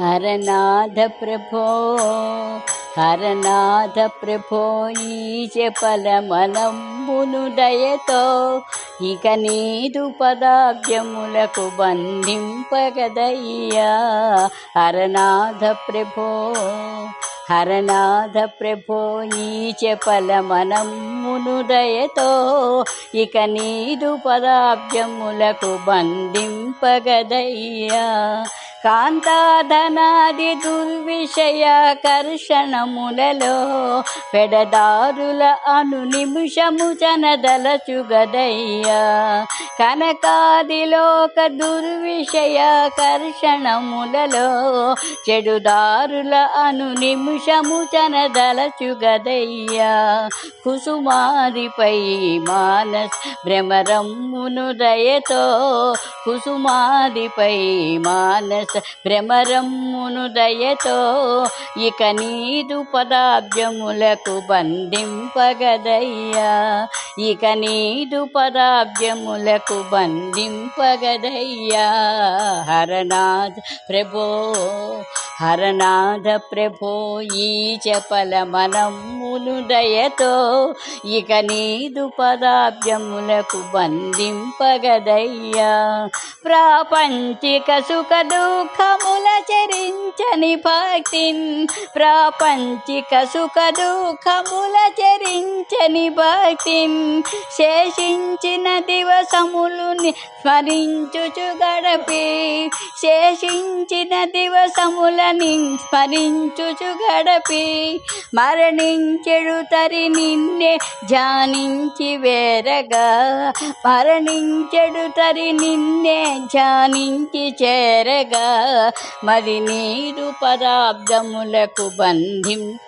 హరనాథ ప్రభో హరనాథ ప్రభో ఈశ ఫలమనంబును దయతో ఇక నీదు పదాబ్జములకు బంధింపగదయ్యా. హరనాథ ప్రభో హరనాథ ప్రభో ఈచ ఫలమనమ్మును దయతో ఇక నీదు పదాబ్జములకు బంధింపగదయ్యా. కాంతాధనాది దుర్విషయాకర్షణములలో పెడదారుల అను నిమిషము చనదలచుగదయ్యా కనకాదిలోక దుర్విషయాకర్షణములలో చెడుదారుల అను నిమిషము చనదలచుగదయ్యా కుసుమాదిపై మానస్ భ్రమరమ్మును దయతో కుసుమాదిపై మానస్ భ్రమరమ్మును దయతో ఇక నీదు పదాబ్జములకు బంధింపగదయ్యా. ఇక నీదు పదాబ్జములకు బంధింపగదయ్యా. హరనాథ ప్రభో హరనాథ ప్రభో ఈ చపల మనం మనమ్మును దయతో ఇక నీదు పదాబ్జములకు బంధింపగదయ్యా. ప్రాపంచిక సుఖ దుఃఖముల చరించని భక్తిన్ ప్రాపంచిక సుఖ దుఃఖముల చరించని భక్తిన్ శేషించిన దివసములు స్మరించుచు గడపి శేషించిన దివసములని స్మరించుచు గడపి. మరణించ తరి నిన్నే ధ్యానించి వేరగా మరణించెడు తరి నిన్నే ధ్యానించి చేరగా మరి నీరు పదాబ్దములకు బంధింపగదయ్యా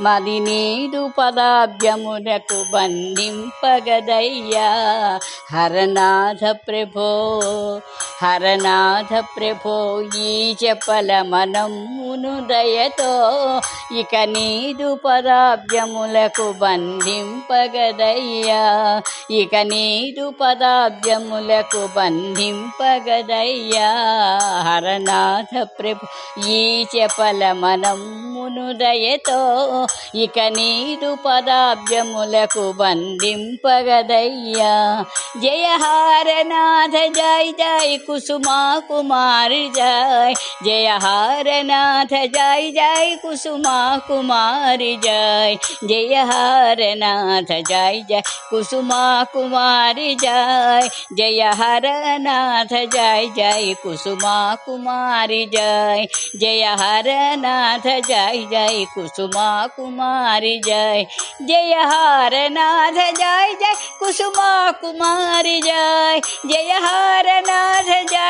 మరి నీరు పదాబ్దములకు బంధింపగదయ్యా హరనాథ ప్రభో హరనాథ ప్రభో ఈ చెప్పల మనమును దయతో ఇక నీదు పదాబ్జములకు బంధింపగదయ్యా. ఇక నీదు పదాబ్జములకు బంధింపగదయ్యా. హరనాథ ప్రభు ఈ చెప్పల మనమును దయతో ఇక నీదు పదాబ్జములకు బంధింపగదయ్యా. జయ హరనాథ జయ జయ कुसुमा कुमार जय। जय हार नाथ जय जय कुसुमा कुमार जय। जय हार नाथ जय जय कुसुमा कुमार जय। जय हर नाथ जय जय कुसुमा कुमार जय। जय हर नाथ जय जय कुसुमा कुमार जय। जय हार नाथ जय जय कुसुमा कुमार जय। य हारनाथ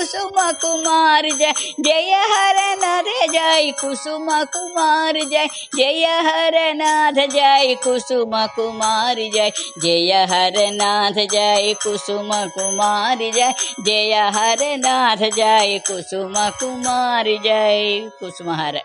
कुसुम कुमार जय जय हर नाथ, जय कुसुम कुमार जय जय हर नाथ, जय कुसुम कुमार जय जय हर नाथ, जय कुसुम कुमार जय जय हर नाथ, जय कुसुम कुमार जय, कुसुम हर।